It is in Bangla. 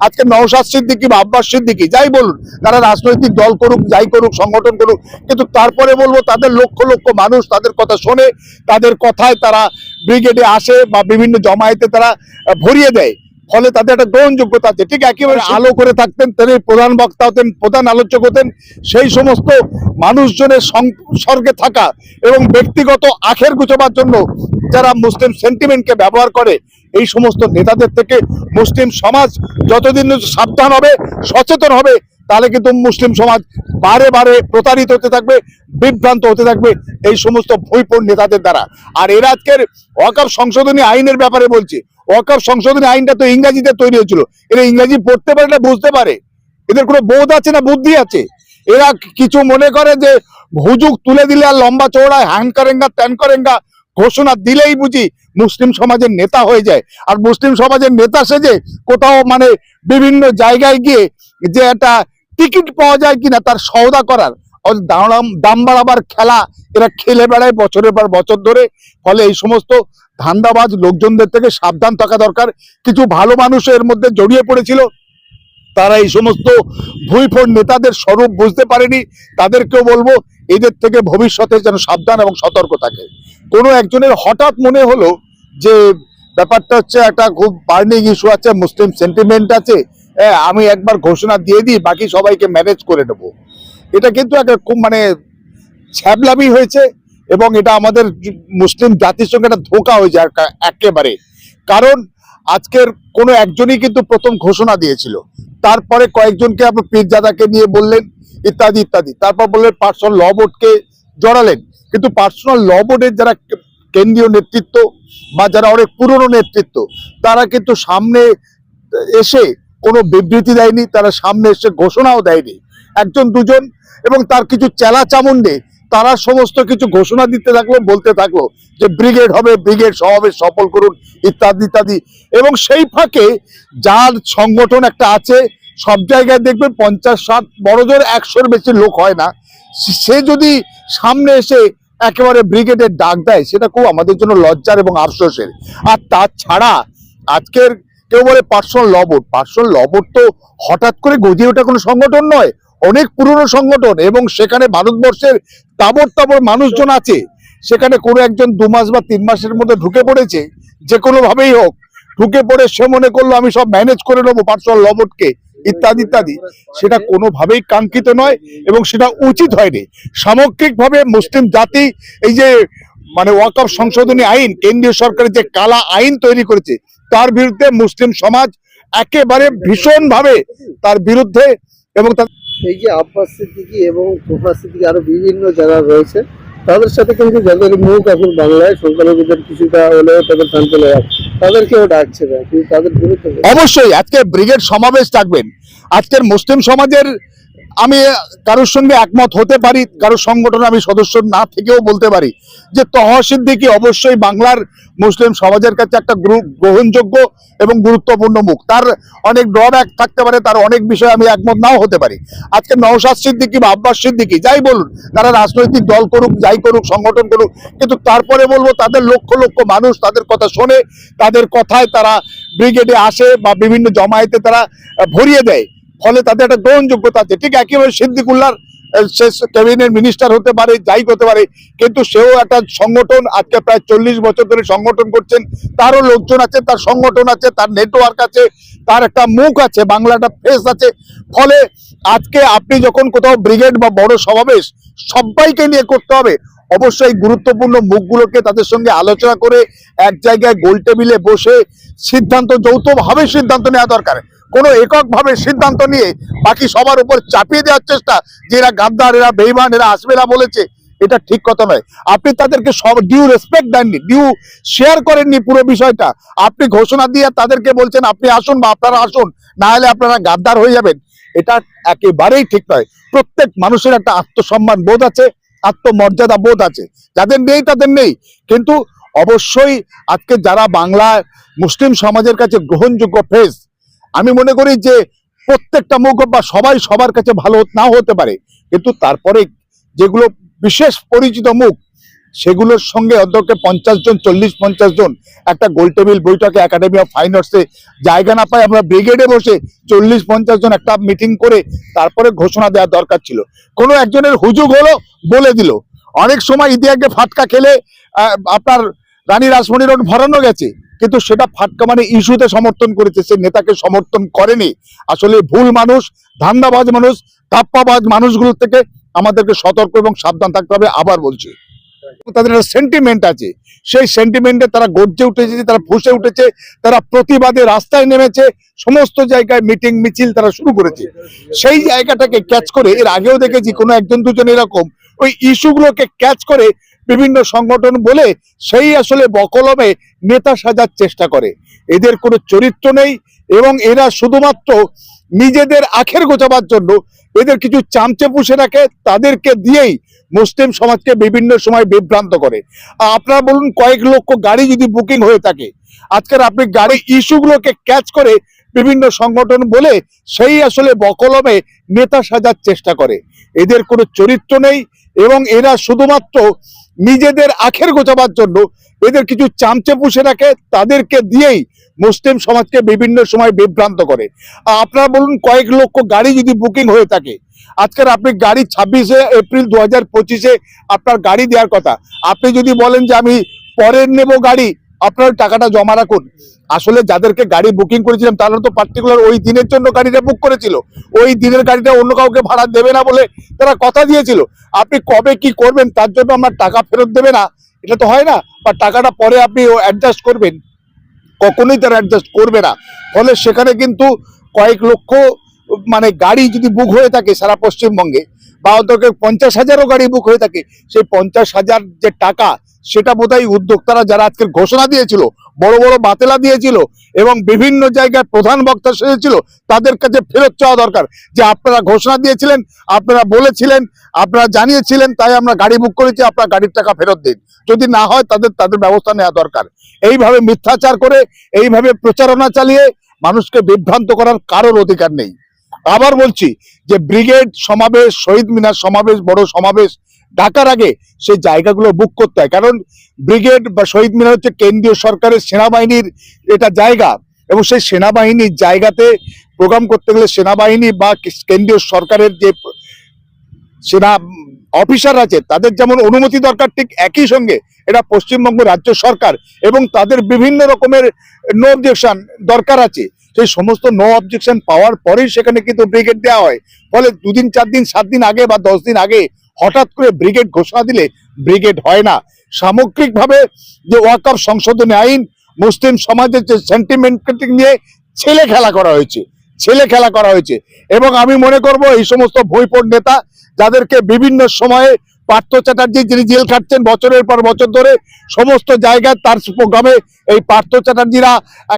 আজকে নওশাদ সিদ্দিকি বা আব্বাস সিদ্দিকি যাই বলুন তারা রাজনৈতিক দল করুক যাই করুক সংগঠন করুক কিন্তু তারপরে বলব তাদের লক্ষ লক্ষ মানুষ তাদের কথা শোনে তাদের কথায় তারা ব্রিগেডে আসে বা বিভিন্ন জমায়েতে তারা ভরিয়ে দেয়। ফলে তাদের একটা গ্রহণযোগ্যতা আছে। ঠিক একেবারে আলো করে থাকতেন তিনি প্রধান বক্তা হতেন প্রধান আলোচক হতেন সেই সমস্ত মানুষজনের সংসর্গে থাকা এবং ব্যক্তিগত আখের গুছাবার জন্য যারা মুসলিম সেন্টিমেন্টকে ব্যবহার করে এই সমস্ত নেতাদের থেকে মুসলিম সমাজ যতদিন সাবধান হবে, সচেতন হবে, তাহলে কিন্তু মুসলিম সমাজ বারে বারে প্রতারিত হতে থাকবে, বিভ্রান্ত হতে থাকবে এই সমস্ত ভুইপুর নেতাদের দ্বারা। আর এরা আজকের ওয়াকাফ সংশোধনী আইনের ব্যাপারে বলছি। ওয়াকাফ সংশোধনী আইনটা তো ইংরাজিতে তৈরি হয়েছিল। এরা ইংরাজি পড়তে পারে না, বুঝতে পারে। এদের কোনো বোধ আছে না, বুদ্ধি আছে? এরা কিছু মনে করে যে, হুজুক তুলে দিলে আর লম্বা চৌড়ায় হ্যান করেঙ্গা ত্যান করেঙ্গা ঘোষণা দিলেই বুঝি মুসলিম সমাজের নেতা হয়ে যায়। আর মুসলিম সমাজের নেতা সেজে কোথাও মানে বিভিন্ন জায়গায় গিয়ে যে একটা টিকিট পাওয়া যায় কিনা তার সওদা করার। দাম বাড়াবার খেলা এরা খেলে বেড়ায় বছরের পর বছর ধরে। ফলে এই সমস্ত ধান্দাবাজ লোকজনদের থেকে সাবধান থাকা দরকার। কিছু ভালো মানুষ এর মধ্যে জড়িয়ে পড়েছিল। তারা এই সমস্ত ভুইফোড় নেতাদের স্বরূপ বুঝতে পারেনি। তাদেরকেও বলব এদের থেকে ভবিষ্যতে যেন সাবধান এবং সতর্ক থাকে। কোনো একজনের হঠাৎ মনে হলো যে ব্যাপারটা হচ্ছে একটা খুব বার্নিং ইস্যু আছে মুসলিম সেন্টিমেন্ট আছে হ্যাঁ, আমি একবার ঘোষণা দিয়ে দিই বাকি সবাইকে ম্যানেজ করে নেব। এটা কিন্তু একটা খুব মানে ছ্যাবলামি হয়েছে এবং এটা আমাদের মুসলিম জাতির সঙ্গে একটা ধোকা হয়েছে একা- একেবারে। কারণ আজকের কোনো একজনই কিন্তু প্রথম ঘোষণা দিয়েছিল। তারপরে কয়েকজনকে আপনার পীরজাদাকে নিয়ে বললেন, ইত্যাদি ইত্যাদি। তারপর বললেন পার্সোনাল ল বোর্ডকে জড়ালেন। কিন্তু পার্সোনাল ল বোর্ডের যারা কেন্দ্রীয় নেতৃত্ব বা যারা অনেক পুরনো নেতৃত্ব, তারা কিন্তু সামনে এসে কোনো বিবৃতি দেয়নি, তারা সামনে এসে ঘোষণাও দেয়নি। একজন, দুজন এবং তার কিছু চেলা চামুন্ডে তারা সমস্ত কিছু ঘোষণা দিতে থাকল, বলতে থাকল যে ব্রিগেড হবে, ব্রিগেড সমাবেশ সফল করুন, ইত্যাদি ইত্যাদি। এবং সেই ফাঁকে যার সংগঠন একটা আছে, সব জায়গায় দেখবেন পঞ্চাশ ষাট বড় জোর একশোর বেশি লোক হয় না। সে- যদি সামনে এসে একেবারে ব্রিগেডের ডাক দেয়, সেটা খুব আমাদের জন্য লজ্জার এবং আফসোসের। আর তাছাড়া আজকের কেউ বলে পার্সোনাল লবট পার্সোনাল লবট তো হঠাৎ করে গজিয়ে ওঠা কোনো সংগঠন নয়। অনেক পুরনো সংগঠন এবং সেখানে ভারতবর্ষের তাবর তাবর মানুষজন আছে। সেখানে কোনো একজন দু মাস বা তিন মাসের মধ্যে ঢুকে পড়েছে, যে কোনো ভাবেই হোক। ঢুকে পড়ে সে মনে করল, আমি সব ম্যানেজ করে নেব পার্সোনাল লবটকে ইত্যাদি ইত্যাদি। সেটা কোনোভাবেই কাঙ্ক্ষিত নয় এবং সেটা উচিত হয়নি। সামগ্রিকভাবে মুসলিম জাতি এই যে মানে ওয়াকফ সংশোধনী আইন, কেন্দ্রীয় সরকারের যে কালা আইন তৈরি করেছে, তার বিরুদ্ধে মুসলিম সমাজ একেবারে ভীষণভাবে তার বিরুদ্ধে এবং তার এই যে আব্বাস সিদ্দিকি এবং তোফা সিদ্দিকি আরও বিভিন্ন যারা রয়েছে, তাদের সাথে কিন্তু যাদের মুখ এখন বাংলায়, সংখ্যালঘুদের কিছুটা হলেও তাদের লেগে তাদেরকেও ডাকছে না কিন্তু তাদের বিরুদ্ধে। অবশ্যই আজকে ব্রিগেড সমাবেশ থাকবেন। আজকের মুসলিম সমাজের আমি কারোর সঙ্গে একমত হতে পারি, কারোর সংগঠনে আমি সদস্য না থেকেও বলতে পারি যে তহসিদ্দিকি অবশ্যই বাংলার মুসলিম সমাজের কাছে একটা গ্রু- গ্রহণযোগ্য এবং গুরুত্বপূর্ণ মুখ। তার অনেক ড্রব্যাক থাকতে পারে, তার অনেক বিষয়ে আমি একমত নাও হতে পারি। আজকে নওশাদ সিদ্দিকি বা আব্বাস সিদ্দিকি যাই বলুন, তারা রাজনৈতিক দল করুক, যাই করুক, সংগঠন করুক, কিন্তু তারপরে বলব তাদের লক্ষ লক্ষ মানুষ তাদের কথা শোনে, তাদের কথায় তারা ব্রিগেডে আসে বা বিভিন্ন জমায়েতে তারা ভরিয়ে দেয়। ফলে তাদের একটা গ্রহণযোগ্যতা আছে। ঠিক একইভাবে সিদ্দিকুল্লার ক্যাবিনেট মিনিস্টার হতে পারে, যাই হতে পারে, কিন্তু সেও একটা সংগঠন, আজকে প্রায় চল্লিশ বছর ধরে সংগঠন করছেন, তারও লোকজন আছে, তার সংগঠন আছে, তার নেটওয়ার্ক আছে, তার একটা মুখ আছে বাংলাটা ফেস আছে। ফলে আজকে আপনি যখন কোথাও ব্রিগেড বা বড় সমাবেশ, সবাইকে নিয়ে করতে হবে। অবশ্যই গুরুত্বপূর্ণ মুখগুলোকে তাদের সঙ্গে আলোচনা করে এক জায়গায় গোল টেবিলে বসে সিদ্ধান্ত, যৌথভাবে সিদ্ধান্ত নেওয়া দরকার। কোনো এককভাবে সিদ্ধান্ত নিয়ে বাকি সবার উপর চাপিয়ে দেওয়ার চেষ্টা যে এরা গাদ্দার, এরা বেইমান, এরা আসবে না বলেছে, এটা ঠিক কথা নয়। আপনি তাদেরকে সব ডিউ রেসপেক্ট দেননি ডিউ শেয়ার করেননি পুরো বিষয়টা। আপনি ঘোষণা দিয়ে তাদেরকে বলছেন, আপনি আসুন বা আপনারা আসুন, না হলে আপনারা গাদ্দার হয়ে যাবেন। এটা একেবারেই ঠিক নয়। প্রত্যেক মানুষের একটা আত্মসম্মান বোধ আছে। আত্মমর্যাদা বোধ আছে। যাদের নেই, তাদের নেই। কিন্তু অবশ্যই আজকে যারা বাংলা মুসলিম সমাজের কাছে গ্রহণযোগ্য ফেস আমি মনে করি যে প্রত্যেকটা মুখ বা সবাই সবার কাছে ভালো না হতে পারে। কিন্তু তারপরে যেগুলো বিশেষ পরিচিত মুখ সেগুলোর সঙ্গে অন্তত পঞ্চাশ জন, চল্লিশ, পঞ্চাশ জন একটা গোল টেবিল বৈঠকে একাডেমি অফ ফাইন আর্টসে জায়গা না পাই আমরা ব্রিগেডে বসে চল্লিশ, পঞ্চাশ জন একটা মিটিং করে তারপরে ঘোষণা দেওয়া দরকার ছিল। কোনো একজনের হুজুগ হলো বলে দিল। অনেক সময় ইতিহাসে ফাটকা খেলে আপনার রানী রাসমণি রোড ভরানো গেছে। কিন্তু সেটা ফাটকা মানে ইস্যুতে সমর্থন করেছে। সে নেতাকে সমর্থন করেনি। আসলে ভুল মানুষ, ধান্দাবাজ মানুষ তাপ্পাবাজ মানুষগুলোর থেকে আমাদেরকে সতর্ক এবং সাবধান থাকতে হবে। আবার বলছি। তাদের একটা সেন্টিমেন্ট আছে। সেই সেন্টিমেন্টে তারা গর্জে উঠেছে, তারা ফুসে উঠেছে, তারা প্রতিবাদে রাস্তায় নেমেছে, সমস্ত জায়গায় মিটিং মিছিল তারা শুরু করেছে। সেই জায়গাটাকে ক্যাচ করে, এর আগেও দেখেছি কোনো একজন দুজন এরকম, ওই ইস্যুগুলোকে ক্যাচ করে বিভিন্ন সংগঠন বলে সেই আসলে বকলমে নেতা সাজার চেষ্টা করে। এদের কোনো চরিত্র নেই এবং এরা শুধুমাত্র নিজেদের আখের গোছাবার জন্য, এদের কিছু চামচে পুষে রাখে, তাদেরকে দিয়েই মুসলিম সমাজকে বিভিন্ন সময় বিভ্রান্ত করে। আপনারা বলুন, কয়েক লক্ষ গাড়ি যদি বুকিং হয়ে থাকে, আজকের আপনি গাড়ি ইস্যুগুলোকে ক্যাচ করে বিভিন্ন সংগঠন বলে সেই আসলে বকলমে নেতা সাজার চেষ্টা করে। এদের কোনো চরিত্র নেই এবং এরা শুধুমাত্র নিজেদের আখের গোছাবার জন্য এদের কিছু চামচে পুষে রাখে, তাদেরকে দিয়েই মুসলিম সমাজকে বিভিন্ন সময় বিভ্রান্ত করে। আপনারা বলুন, কয়েক লক্ষ গাড়ি যদি বুকিং হয়ে থাকে, আজকের আপনি গাড়ি ছাব্বিশে এপ্রিল দু হাজার পঁচিশে আপনার গাড়ি দেওয়ার কথা। আপনি যদি বলেন যে আমি পরের নেব গাড়ি, আপনার টাকাটা জমা রাখুন। আসলে যাদেরকে গাড়ি বুকিং করেছিলাম, তারা তো পার্টিকুলার ওই দিনের জন্য গাড়িটা বুক করেছিল। ওই দিনের গাড়িটা অন্য কাউকে ভাড়া দেবে না বলে তারা কথা দিয়েছিল। আপনি কবে কি করবেন, তার জন্য আমার টাকা ফেরত দেবে না। এটা তো হয় না, বা টাকাটা পরে আপনি অ্যাডজাস্ট করবেন। কখনোই তারা অ্যাডজাস্ট করবে না। ফলে সেখানে কিন্তু কয়েক লক্ষ মানে গাড়ি যদি বুক হয়ে থাকে সারা পশ্চিমবঙ্গে, বা অন্তত পঞ্চাশ হাজারও গাড়ি বুক হয়ে থাকে, সেই পঞ্চাশ হাজার যে টাকা, সেটা বোধহয় উদ্যোক্তারা যারা আজকের ঘোষণা দিয়েছিল বড় বড় বাতেলা দিয়েছিল এবং বিভিন্ন জায়গায় প্রধান বক্তা সেজেছিল, তাদের কাছে ফেরত চাওয়া দরকার। যে আপনারা ঘোষণা দিয়েছিলেন, আপনারা বলেছিলেন, আপনারা জানিয়েছিলেন, তাই আমরা গাড়ি বুক করেছি, আপনার গাড়ির টাকা ফেরত দিন। যদি না হয়, তাদের তাদের ব্যবস্থা নেওয়া দরকার। এইভাবে মিথ্যাচার করে, এইভাবে প্রচারণা চালিয়ে মানুষকে বিভ্রান্ত করার কারোর অধিকার নেই। আবার বলছি যে ব্রিগেড সমাবেশ, শহীদ মিনার সমাবেশ, বড় সমাবেশ ডাকার আগে সেই জায়গাগুলো বুক করতে হয়। কারণ ব্রিগেড বা শহীদ মিনার হচ্ছে কেন্দ্রীয় সরকারের সেনাবাহিনীর এটা জায়গা এবং সেই সেনাবাহিনীর জায়গাতে প্রোগ্রাম করতে গেলে সেনাবাহিনী বা কেন্দ্রীয় সরকারের যে সেনা অফিসার আছে, তাদের যেমন অনুমতি দরকার, ঠিক একই সঙ্গে এটা পশ্চিমবঙ্গ রাজ্য সরকার এবং তাদের বিভিন্ন রকমের নো অবজেকশন দরকার আছে। সেই সমস্ত নো অবজেকশন পাওয়ার পরেই সেখানে কিন্তু ব্রিগেড দেওয়া হয়। ফলে দুদিন চার দিন সাত দিন আগে বা দশ দিন আগে হঠাৎ করে ব্রিগেড ঘোষণা দিলে ব্রিগেড হয় না। সামগ্রিকভাবে যে ওয়াকআপ সংশোধনী আইন, মুসলিম সমাজের যে সেন্টিমেন্ট নিয়ে ছেলে খেলা করা হয়েছে, ছেলে খেলা করা হয়েছে। এবং আমি মনে করব এই সমস্ত ভৈপট নেতা যাদেরকে বিভিন্ন সময়ে পার্থ চ্যাটার্জি যিনি জেল খাটছেন বছরের পর বছর ধরে, সমস্ত জায়গায় তার প্রোগ্রামে এই পার্থ চ্যাটার্জিরা